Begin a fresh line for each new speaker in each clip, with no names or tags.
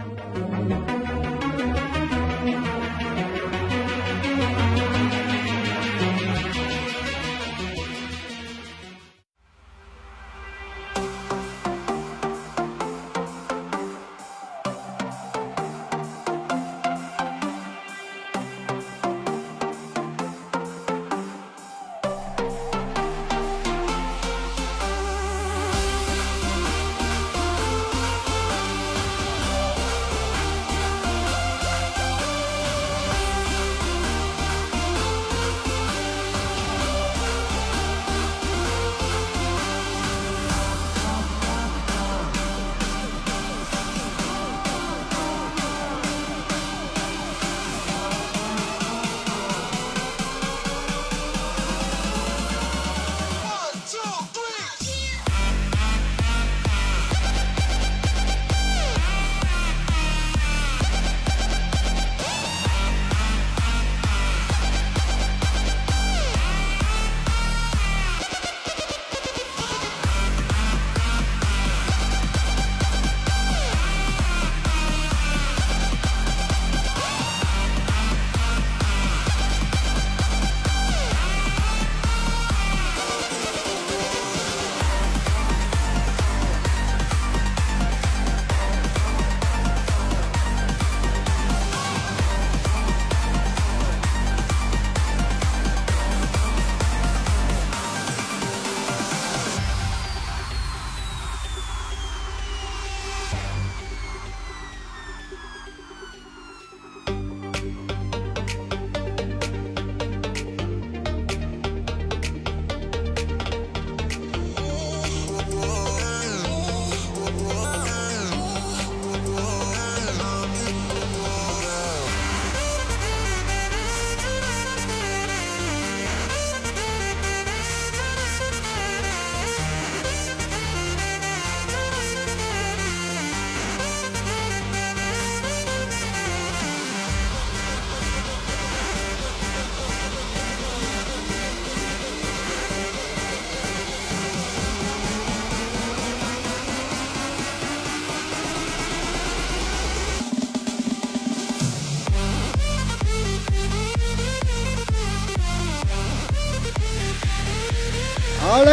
Thank you.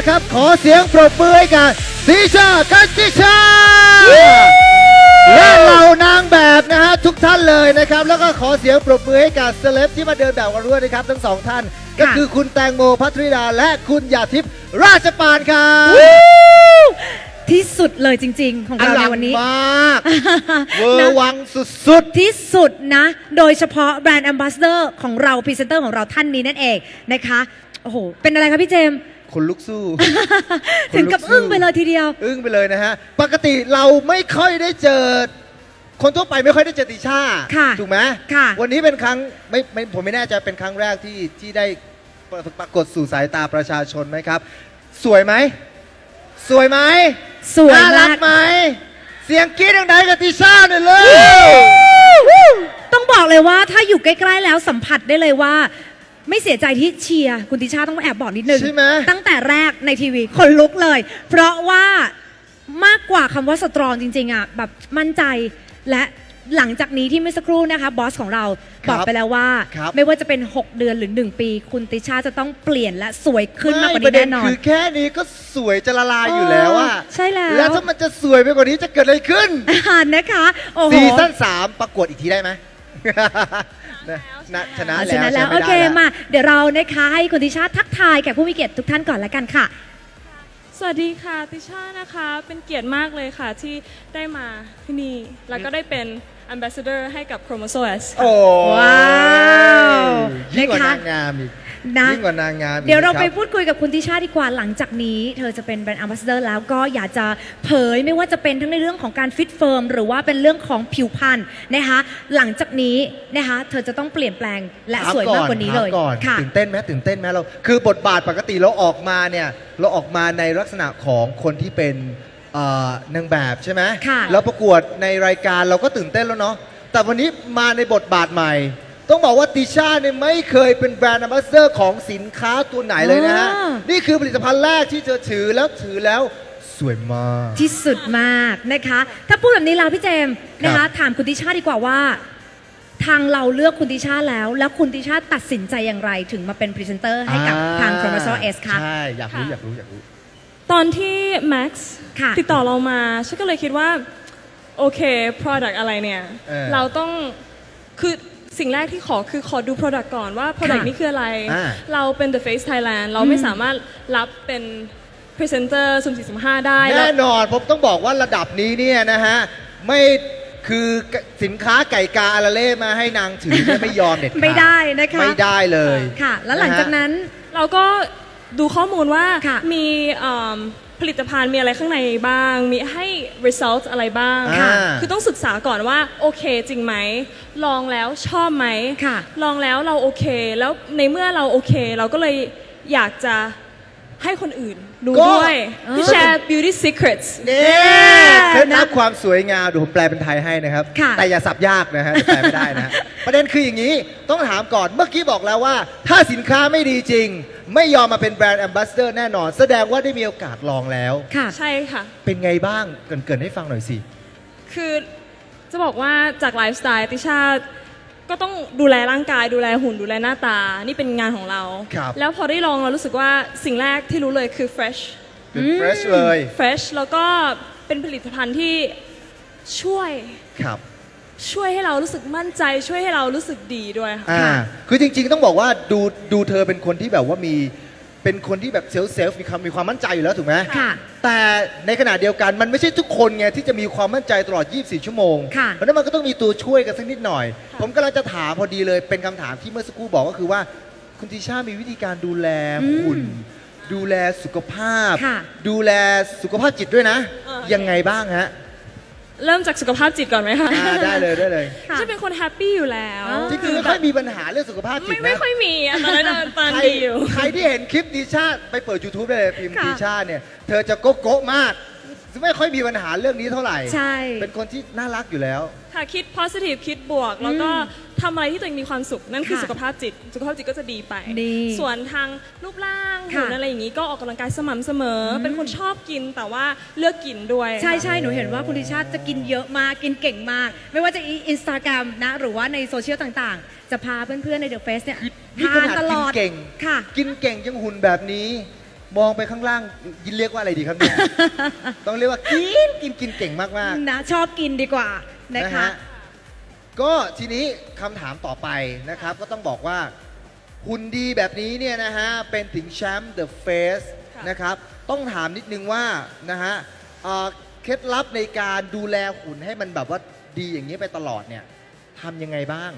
เอาละครับ ขอเสียงปรบมือให้กับติชากันติชา และเหล่านางแบบนะฮะทุกท่านเลยนะครับ แล้วก็ขอเสียงปรบมือให้กับเซเลบที่มาเดินแบบกันด้วยนะครับ ทั้งสองท่าน ก็คือคุณแตงโมพัทริดาและคุณหยาดทิพย์ราชปานครับ
ที่สุดเลยจริง ๆ ของ
อ
เราใน
ลัง
วันนี้
มากเวอร์วังสุด
ที่สุดนะ โดยเฉพาะแบรนด์แอมบาสเดอร์ของเราพรีเซนเตอร์ของเราท่านนี้นั่นเองนะคะ โอ้โห เป็นอะไรคะพี่เจมส์
ๆ คนลุกสู้
ถึงกับอึ้งไปเลยทีเดียว
อึ้งไปเลยนะฮะ ปกติเราไม่ค่อยได้เจอ คนทั่วไปไม่ค่อยได้เจอติชา
ค่ะ
ถูกไหม
ค่ะ
วันนี้เป็นครั้งไม่ไม่ผมไม่แน่ใจเป็นครั้งแรกที่ที่ได้ปรปรากฏสู่สายตาประชาชนไหมครับ สวยไหม สวยไหม
สวย
น่ารั
มาก
กไหม เสียงกรี๊ดดังๆกับติชาหน่อยเลย
ต้องบอกเลยว่าถ้าอยู่ใกล้ ๆ แล้วสัมผัสได้เลยว่า ไม่เสียใจที่เชียร์คุณติชาต้องแอบบอกนิดนึง
ใช่ไหม
ตั้งแต่แรกในทีวีคนลุกเลย เพราะว่ามากกว่าคำว่าสตรองจริงๆอะแบบมั่นใจและหลังจากนี้ที่เมื่อสักครู่นะคะบอสของเรา
ครับ
บอกไปแล้วว่า
ครับ
ไม่ว่าจะเป็น 6 เดือนหรือ 1 ปี คุณติชาจะต้องเปลี่ยนและสวยขึ้นมากกว่า
ไม่ป
นี้
ระเด็น
แน่นอน
คือแค่นี้ก็สวยจะละลายอยู่แล้วอะ
เออใช่แล้ว
แล้วถ้ามันจะสวยไปกว่านี้จะเกิดอะไรขึ้น
อ่านนะคะ โอ้โห
ซีซั่นสามประกวดอีกทีได้ไหม นะ นะชนะ
อะ
แล้ว
ชนะแล้ว
ใช้
โอ
ไม่ได้
เค
แล้ว
มา เดี๋ยวเรานะคะให้คุณติชาทักทายแขกผู้มีเกียรติทุกท่านก่อนละกันค่ะ
สวัสดีค่ะติช่านะคะ เป็นเกียรติมากเลยค่ะที่ได้มาที่นี่ แล้วก็ได้เป็น Ambassador ให้กับ Chromosomes
โอ้
ว้าว
ยิ่งกว่า
นะคะ
นางงามอีก
นะ
ยิ่งกว่านางงามอีก
เดี๋ยวเราไป
คบ
พูดคุยกับคุณติชาดีกว่าหลังจากนี้ เธอจะเป็นแบรนด์ a อ b บ s สเดอร์แล้วก็อยากจะเผยไม่ว่าจะเป็นทั้งในเรื่องของการฟิตเฟิร์มหรือว่าเป็นเรื่องของผิวพรรณนะคะหลังจากนี้นะคะเธอจะต้องเปลี่ยนแปลงและ
ถ
สวยมากกว่านี้เลย
ถก่อน
ค่ะ
ตื่นเต้นไหมตื่นเต้นไหมเรา คือบทบาทปกติเราออกมาเนี่ยเราออกมาในลักษณะของคนที่เป็นเอ่อนางแบบใช่ไหม
ค่ะ
เราประกวดในรายการเราก็ตื่นเต้นแล้วเนาะแต่วันนี้มาในบทบาทใหม่ ต้องบอกว่าติชาเนี่ยไม่เคยเป็นแบรนด์ a m b a s s a d o r ของสินค้าตัวไหนเลยนะฮะ
อ๋อ
นี่คือผลิตภัณฑ์แรกที่เธอถือแล้วถือแล้วสวยมาก
ที่สุดมากนะคะ ถ้าพูดแบบนี้แล้วพี่เจมส์นะคะถามคุณติชาดีกว่าว่า ทางเราเลือกคุณติชาแล้ว แล้วคุณติชาตัดสินใจอย่างไร ถึงมาเป็นพรีเซนเตอร์ให้กับทาง Chromosol S คะ
ใช่ อยากรู้
ค่ะ
อยากรู้อยากรู้
ตอนที่ Max
ค่ะ
ติดต่อเรามาฉันก็เลยคิดว่า โอเค Product อะไรเนี่ย
เออ
เราต้องคือ สิ่งแรกที่ขอคือขอดู Product ก่อนว่า Product
ค่ะ
นี้คืออะไร
อ่า
เราเป็น The Face Thailand เราไม่สามารถรับเป็น Presenter สุ่มสี่สุ่มห้าได้
แน่
แล้ว
นอนผมต้องบอกว่าระดับนี้เนี่ยนะฮะ ไม่คือสินค้าไก่กาอาราเล่มาให้นางถือเนี่ยไม่ยอมเด็ดขาด
ไม่ได้นะคะ
ไม่ได้เลย
ค่ะ แล้วหลังจากนั้น
เราก็ดูข้อมูลว่า
ค่ะ
มีเอิ่ม ผลิตภัณฑ์มีอะไรข้างในบ้าง มีให้ result อะไรบ้าง
ค่ะ
คือต้องศึกษาก่อนว่าโอเคจริงไหม ลองแล้วชอบไหม
ค่ะ
ลองแล้วเราโอเค แล้วในเมื่อเราโอเค เราก็เลยอยากจะ ให้คนอื่นรู้
ก็
ด้วย
เออ
ที่แชร์ beauty secrets
เนี่ยเคล็ดลับ
นะ
ความสวยงามเดี๋ยวผมแปลเป็นไทยให้นะครับ
ค่ะ
แต่อย่าสับยากนะฮะแปลไม่ได้นะฮะ ประเด็นคืออย่างนี้ต้องถามก่อนเมื่อกี้บอกแล้วว่า ถ้าสินค้าไม่ดีจริง ไม่ยอมมาเป็นแบรนด์แอมบาสเดอร์แน่นอน แสดงว่าได้มีโอกาสลองแล้ว
ค่ะ
ใช่ค่ะ
เป็นไงบ้างเกรินๆให้ฟังหน่อยสิ
คือจะบอกว่าจากไลฟ์สไตล์ติชา ก็ต้องดูแลร่างกายดูแลหุ่นดูแลหน้าตา นี่เป็นงานของเรา
ครับ
แล้วพอได้ลองเรารู้สึกว่าสิ่งแรกที่รู้เลยคือ fresh
คือ fresh เลย
fresh แล้วก็เป็นผลิตภัณฑ์ที่ช่วย
ครับ
ช่วยให้เรารู้สึกมั่นใจ ช่วยให้เรารู้สึกดีด้วยค่ะ
อ่า คือจริงๆ ต้องบอกว่าดูดูเธอเป็นคนที่แบบว่ามี เป็นคนที่แบบเซลฟ์เซลฟ์มีความมีความมั่นใจอยู่แล้วถูกไหม
ค่ะ
แต่ในขณะเดียวกันมันไม่ใช่ทุกคนไงที่จะมีความมั่นใจตลอด 24 ชั่วโมง
ค่ะ
เพราะฉะนั้นมันก็ต้องมีตัวช่วยกันสักนิดหน่อย ผมกำลังจะถามพอดีเลยเป็นคำถามที่เมื่อสักครู่บอกก็คือว่า คุณติชามีวิธีการดูแลหุ่นดูแลสุขภาพ
ค่ะ
ดูแลสุขภาพจิตด้วยนะ
เออ
ยังไงบ้างฮะ
เริ่มจากสุขภาพจิตก่อนไหมคะ
อ่าได้เลยได้เลย
ค่ะ
จะเป็นคนแฮปปี้อยู่แล้ว
อ๋อ
จริงๆไม่ค่อยมีปัญหาเรื่องสุขภาพจิ
ไม่
ต
ไม่
นะ
ค่อยมีอะตอนนั้นตอน
ใคร
ดีอยู่
ใครที่เห็นคลิปดิชาไปเปิด YouTube ได้เลยพิมพ์
ค่ะ
ดิชาเนี่ย เธอจะโก๊ะโก๊ะมาก ไม่ค่อยมีปัญหาเรื่องนี้เท่าไหร่
ใช่
เป็นคนที่น่ารักอยู่แล้ว
ค่ะคิด positive คิดบวก แล้วก็ทำอะไรที่ตัวเองมีความสุข นั่นคือ
ค่ะ
สุขภาพจิต สุขภาพจิตก็จะดีไป
ดี
ส่วนทางรูปร่าง
ค่ะ
หุ่นอะไรอย่างนี้ก็ออกกำลังกายสม่ำเสมออเป็นคนชอบกินแต่ว่าเลือกกินด้วย
ใช่ใช่หนูเห็นว่าคุณดิชาติจะกินเยอะมาก กินเก่งมาก ไม่ว่าจะอินสตาแกรมนะ หรือว่าในโซเชียลต่างๆ จะพาเพื่อนๆ ในเดอะเฟสเนี่ย
นี่ข
ทาน
นาด
ตล
กิน
อด
เก่ง
ค่ะ
กินเก่งยังหุ่นแบบนี้ มองไปข้างล่างยินเรียกว่าอะไรดีครับเนี่ย ต้องเรียกว่ากินกินกินเก่งมากๆ
นะชอบกินดีกว่านะคะ
ก็ทีนี้คำถามต่อไปนะครับ ก็ต้องบอกว่าหุ่นดีแบบนี้เนี่ยนะฮะ เป็นถึงแชมป์เดอะเฟส
ค่ะ
นะครับ ต้องถามนิดนึงว่านะฮะเอ่อเคล็ดลับในการดูแลหุ่นให้มันแบบว่าดีอย่างนี้ไปตลอดเนี่ยทำยังไงบ้าง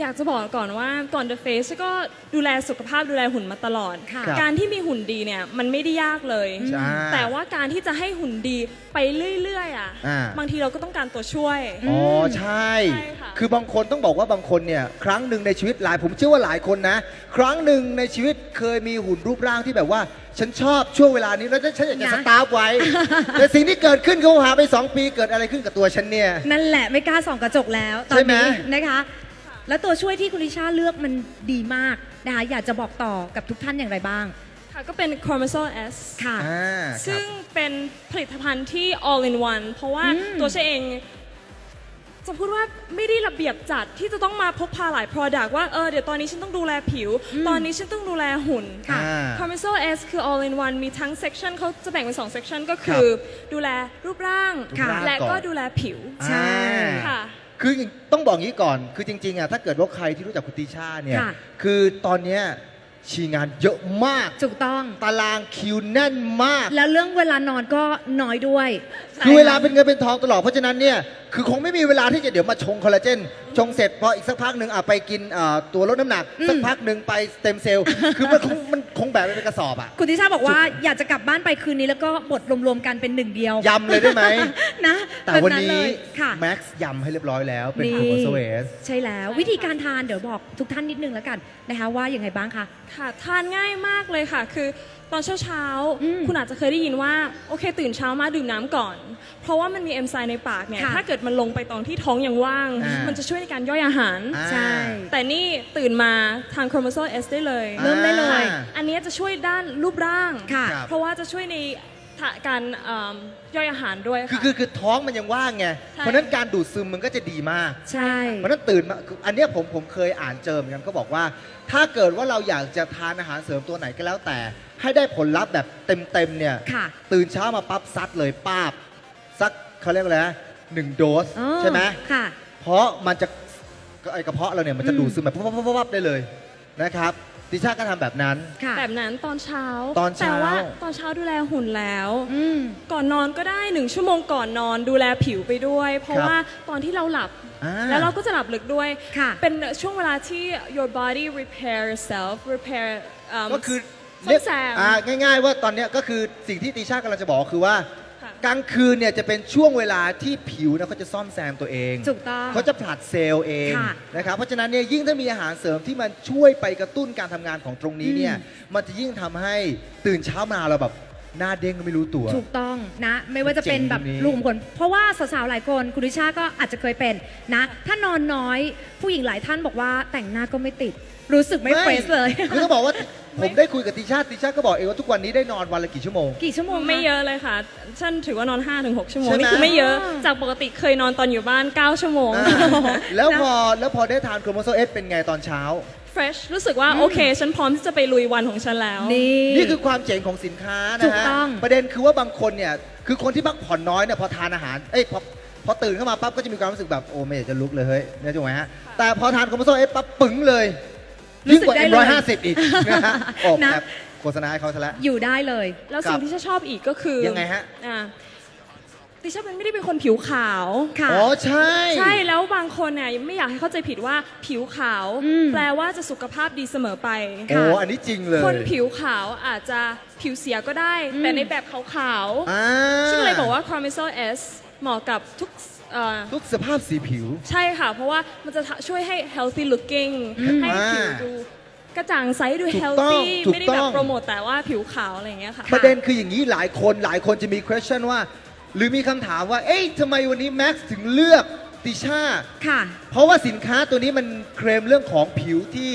อยากจะบอกก่อนว่าก่อน The Face ก็ดูแลสุขภาพดูแลหุ่นมาตลอด
ค่ะ
ครับ
การที่มีหุ่นดีเนี่ยมันไม่ได้ยากเลย
ใช่
แต่ว่าการที่จะให้หุ่นดีไปเรื่อยๆอะ
อ่า
บางทีเราก็ต้องการตัวช่วย
อ๋อใช่
ใช่ค่ะ
คือบางคนต้องบอกว่าบางคนเนี่ยครั้งหนึ่งในชีวิตหลายผมเชื่อว่าหลายคนนะ ครั้งหนึ่งในชีวิตเคยมีหุ่นรูปร่างที่แบบว่า ฉันชอบช่วงเวลานี้แล้วฉันอยากจะ
นะ
สตาร์ฟไว้ แต่สิ่งที่เกิดขึ้นเขาหาไป 2 ปีเกิดอะไรขึ้นกับตัวฉันเนี่ย
นั่นแหละไม่กล้าส่องกระจกแล้วตอ
ใช่
น
ไหม
นี้นะคะ แล้วตัวช่วยที่คุณลิชาเลือกมันดีมากนะคะอยากจะบอกต่อกับทุกท่านอย่างไรบ้าง
ค่ะก็เป็น Chromosol S
ค่ะ
อ่าค
ซึ่
รั
ง
บ
เป็นผลิตภัณฑ์ที่ all in one เพราะว่า
อืม
ตัวเชเอง จะพูดว่าไม่ได้ระเบียบจัดที่จะต้องมาพกพาหลาย product ว่าเออเดี๋ยวตอนนี้ฉันต้องดูแลผิว ตอนนี้ฉันต้องดูแลหุ่น
ค่ะ
อ่า
c o m m e r c i a l S คือ all in one มีทั้ง section เขาจะแบ่งเป็น 2 section ก็คือ ดูแลรูปร่าง
รูปร่าง
และ
ก่
ก็
อน
ดูแลผิว
ใช่
อ่า
ค่ะ
คือต้องบอกงี้ก่อน คือจริงๆอะถ้าเกิดว่าใครที่รู้จักคุณติชาเนี่ย
ค่ะ
คือตอนเนี้ยชีงานเยอะมาก
ถูกต้อง
ตารางคิวแน่นมาก
แล้วเรื่องเวลานอนก็น้อยด้วย
คือเวลาเป็นเงินเป็นทองตลอด เพราะฉะนั้นเนี่ย คือคงไม่มีเวลาที่จะเดี๋ยวมาชงคอลลาเจนชงเสร็จพออีกสักพักหนึ่งอะไปกินอ่าตัวลดน้ำหนัก
อืม
สักพักหนึ่งไปสเต็มเซลล์คือมันคงมันคงแบบเป็นกระสอบอะ
คุณทิชาบอกว่าอยากจะกลับบ้านไปคืนนี้แล้วก็บดรวมๆกันเป็นหนึ่งเดียวยำ
เลยได้ไหม
นะ
แต่
บบ
วันนี้
เลยค่ะ
แม็กซ์ยำให้เรียบร้อยแล้ว เป็น
นี่
โคโมโซเอส
ใช่แล้ววิธีการทานเดี๋ยวบอกทุกท่านนิดนึงแล้วกันนะคะว่าอย่างไงบ้างคะ
ค่ะทานง่ายมากเลยค่ะ คือ ตอนเช้าเช้าๆ
อืม
คุณอาจจะเคยได้ยินว่า โอเค ตื่นเช้ามาดื่มน้ำก่อน เพราะว่ามันมีเอนไซม์ในปากเนี่ย
ค่ะ
ถ้าเกิดมันลงไปตอนที่ท้องยังว่าง
อ่ามั
มันจะช่วยในการย่อยอาหาร
อ่า
ใช่
แต่นี่ตื่นมาทาง Chromosol S ได้เลย
เริ่มได้เลย
อ่า
อันนี้จะช่วยด้านรูปร่าง
ค่ะ
ครับ
เพราะว่าจะช่วยในทะการเอิ่มย่อยอาหารด้วย
คือ
ค่ะ
คือคือท้องมันยังว่างไง
ใช่
เพราะฉะนั้นการดูดซึมมันก็จะดีมาก
ใช่
เพราะฉะนั้นตื่นมาคืออันเนี้ยผมผมเคยอ่านเจอเหมือนกันก็บอกว่า ถ้าเกิดว่าเราอยากจะทานอาหารเสริมตัวไหนก็แล้วแต่ ให้ได้ผลลัพธ์แบบเต็มๆเนี่ย
ค่ะ
ตื่นเช้ามาปั๊บซัดเลยป้าบสักเขาเรียกว่าอะไรนะหนึ่งโดส
อ๋อ
ใช่ไหม
ค่ะ
เพราะมันจะไอกระเพาะเราเนี่ยมันจะ
อืม
ดูดซึมแบบปั๊บปั๊บปั๊บปั๊บได้เลยนะครับ ติชาก็ทำแบบนั้น
ค่ะ
แบบนั้นตอนเช้า
ตอนเช้า
แต่ว่าตอนเช้าดูแลหุ่นแล้ว
อืม
ก่อนนอนก็ได้หนึ่งชั่วโมงก่อนนอนดูแลผิวไปด้วย เพราะ
ครับ
ว่าตอนที่เราหลับ
อ่า
แล้วเราก็จะหลับลึกด้วย
ค่ะ
เป็นช่วงเวลาที่ your body repair itself repair ม
ก็คือ
ซ่อม
เรียก
แซม
อ่าง่าย ๆ ว่าตอนเนี้ยก็คือสิ่งที่ติชากำลังจะบอกคือว่า
ค่ะ
กลางคืนเนี่ยจะเป็นช่วงเวลาที่ผิวนะเขาจะซ่อมแซมตัวเอง
ถูกต้อง
เขาจะผลัดเซลล์เอง
ค่ะ
นะครับเพราะฉะนั้นเนี่ยยิ่งถ้ามีอาหารเสริมที่มันช่วยไปกระตุ้นการทำงานของตรงนี้เนี่ย
อืม
มันจะยิ่งทำให้ตื่นเช้ามาเราแบบหน้าเด้งก็ไม่รู้ตัว
ถูกต้องนะ ไม่ว่าจะเป็นแบบ
เจ๋งตรงนี้
รูขุมขนเพราะว่าสาวๆหลายคนคุณดิชาก็อาจจะเคยเป็นนะ ถ้านอนน้อยผู้หญิงหลายท่านบอกว่าแต่งหน้าก็ไม่ติด รู้สึกไม่เฟรชเลย
คือต้องบอกว่า ผมได้คุยกับติชาติชาก็บอกเองว่าทุกวันนี้ได้นอนวันละกี่ชั่วโมง
กี่ชั่วโมงค
ไม่เยอะเลยค่ะฉันถือว่านอน5-6ชั่วโมง
ใช่ไหม
นี่คือไม่เยอะ
อ๋อ
จากปกติเคยนอนตอนอยู่บ้าน 9 ชั่วโมง
อ่าแล้วพอแล้วพอได้ทานโครโมโซเอสเป็นไงตอนเช้า
fresh รู้สึกว่าโอเค ฉันพร้อมที่จะไปลุยวันของฉันแล้ว
นี่
นี่คือความเจ๋งของสินค้า
ถู
นะ
ก
ฮะ
ต้อง
ประเด็นคือว่าบางคนเนี่ยคือคนที่พักผ่อนน้อยเนี่ยพอทานอาหารเอ้ยพอพอตื่นเข้ามาปั๊บก็จะมีความรู้สึกแบบโอ้ไม่อยากจะลุกเลยเฮ้ยเนี่ยถูกไหมฮะแต่พอทานคอมโพโซเอสปั๊บปึ๋งเลย
รู้
ยิ่ง
สึก
กว่า
ได้
เอ็ม
เลย
ร้อยห้าสิบอีกนะฮะโอ้
นะ
แบบโฆษณาให้เขาซะแล้ว
อยู่ได้เลย
แล้ว
ครั
สิ่
บ
งที่ฉันชอบอีกก็คือ
ยังไงฮะ
อ่าติชาเป็นไม่ได้เป็นคนผิวขาว
ค่ะ
อ๋อใช่
ใช่แล้วบางคนเนี่ยไม่อยากให้เข้าใจผิดว่าผิวขาว
อืม
แปลว่าจะสุขภาพดีเสมอไป
โอ้อันนี้จริงเลย
คนผิวขาวอาจจะผิวเสียก็ได้
อืม
แต่ในแบบขาว
อ่า
ๆซึ่งเลยบอกว่า c h r o m e s o S เหมาะกับทุก เอ่อ
ทุกสภาพสีผิว
ใช่ค่ะ เพราะว่ามันจะช่วยให้ healthy looking ให้ผิว
อ่า
ดูกระจ่างใสดู
ถูกต้อง
healthy
ถูก
ไม่ได้แบ
ต้
บ
อง
โปรโมทแต่ว่าผิวขาวอะไรอย่างเงี้ยค่ะ
ประเด็นคืออย่างนี้หลายคนหลายคนจะมี question ว่า หรือมีคำถามว่า เอ๊ะทำไมวันนี้แม็กซ์ถึงเลือกติชา
ค่ะ
เพราะว่าสินค้าตัวนี้มันเคลมเรื่องของผิวที่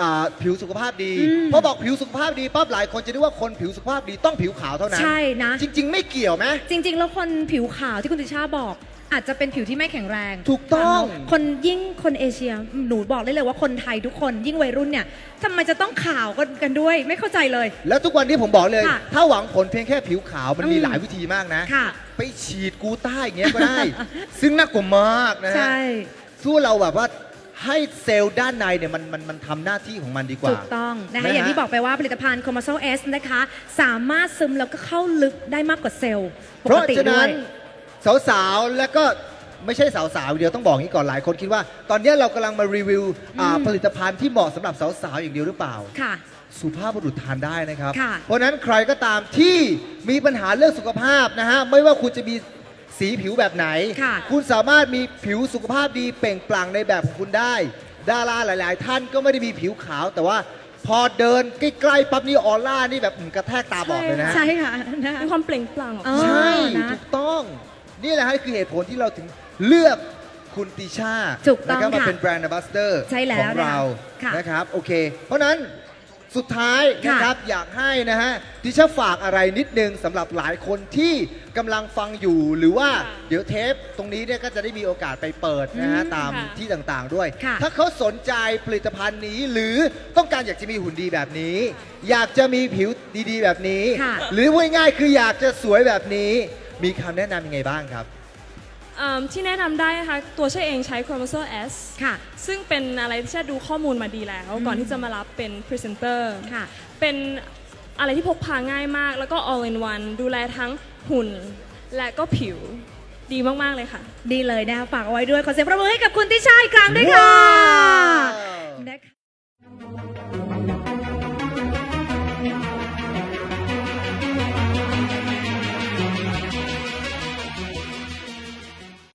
อ่าผิวสุขภาพดี
อืม
พอบอกผิวสุขภาพดีปั๊บหลายคนจะนึกว่าคนผิวสุขภาพดีต้องผิวขาวเท่านั้น
ใช่นะ
จริง ๆ ไม่เกี่ยวไหม
จริง ๆ แล้วคนผิวขาวที่คุณติชาบอก อาจจะเป็นผิวที่ไม่แข็งแรง
ถูกต้อง
คนยิ่งคนเอเชียหนูบอกได้เลยว่าคนไทยทุกคนยิ่งวัยรุ่นเนี่ยทำไมจะต้องขาวกันกันด้วย ไม่เข้าใจเลย
แล้วทุกวันที่ผมบอกเลย
ค่ะ
ถ้าหวังผลเพียงแค่ผิวขาวมันมี
อืม
หลายวิธีมากนะ
ค่ะ
ไปฉีดกูต้าอย่างเงี้ยก็ได้ ซึ่งน่ากลัวมากนะฮะ
ใช่
สู้เราแบบว่า ให้เซลล์ด้านในเนี่ยมันมันมันทำหน้าที่ของมันดีกว่า
ถูกต้องนะคะ
นะฮะ
อย่างที่บอกไปว่าผลิตภัณฑ์ c o m a s o S นะคะ สามารถซึมแล้วก็เข้าลึกได้มากกว่าเซลล์ป
เพราะ
กติ
ฉะ
ด้
นั้
วนย
สาวๆ แล้วก็ไม่ใช่สาวๆ เดียวต้องบอกอย่างนี้ก่อนหลายคนคิดว่า ตอนนี้เรากำลังมารีวิวอ่า
อืม
ผลิตภัณฑ์ที่เหมาะสำหรับสาวๆ อย่างเดียวหรือเปล่า
ค่ะ
สุภาพบุรุษทานได้นะครับ
ค่ะ
เพราะฉะนั้นใครก็ตามที่มีปัญหาเรื่องสุขภาพนะฮะ ไม่ว่าคุณจะมี สีผิวแบบไหน
ค่ะ
คุณสามารถมีผิวสุขภาพดีเปล่งปลั่งในแบบของคุณได้ ดาราหลาย ๆ ท่านก็ไม่ได้มีผิวขาว แต่ว่าพอเดินใกล้ๆปั๊บนี่ออร่านี่แบบอืมกระแทกตาบอกเลยนะฮะ
ใช่ค่ะนะคะ
มีความเปล่งปลั่งออก
อ๋อ
มา
ใช่
นะ
ถูกต้อง นี่แหละฮะคือเหตุผลที่เราถึงเลือกคุณติชา
ถูกต้อง
นะครับมา
ค่ะ
เป็นแบรนด์ a m b a s s a d o r
ใช่แล้ว
ของเรา
ค่ะ
นะครับ โอเค เพราะฉะนั้น สุดท้าย
ค่ะ
นะครับอยากให้นะฮะติชาฝากอะไรนิดนึงสำหรับหลายคนที่กำลังฟังอยู่หรือว่า
ค่ะ
เดี๋ยวเทปตรงนี้เนี่ยก็จะได้มีโอกาสไปเปิดนะฮะ
อืม
ตาม
ค่ะ
ที่ต่างๆด้วย
ค่ะ
ถ้าเขาสนใจผลิตภัณฑ์นี้ หรือต้องการอยากจะมีหุ่นดีแบบนี้ อยากจะมีผิวดีๆ แบบนี้
ค่ะ
หรือพูดง่ายๆคืออยากจะสวยแบบนี้ มีคำแนะนำยังไงบ้างครับ
เอิ่มที่แนะนำได้นะคะตัวเชาเองใช้ c h r o m o s o S
ค่ะ
ซึ่งเป็นอะไรที่เชาดูข้อมูลมาดีแล้ว ก่อนที่จะมารับเป็นพรีเซนเตอร์
ค่ะ
เป็นอะไรที่พกพาง่ายมาก แล้วก็ all in one ดูแลทั้งหุ่น และก็ผิวดีมากๆเลยค่ะ
ดีเลยนะคะฝากเอาไว้ด้วยขอเสียงประมือให้กับคุณติชาอีกครั้งด้วยค่ะ
ว้าว
นะคะ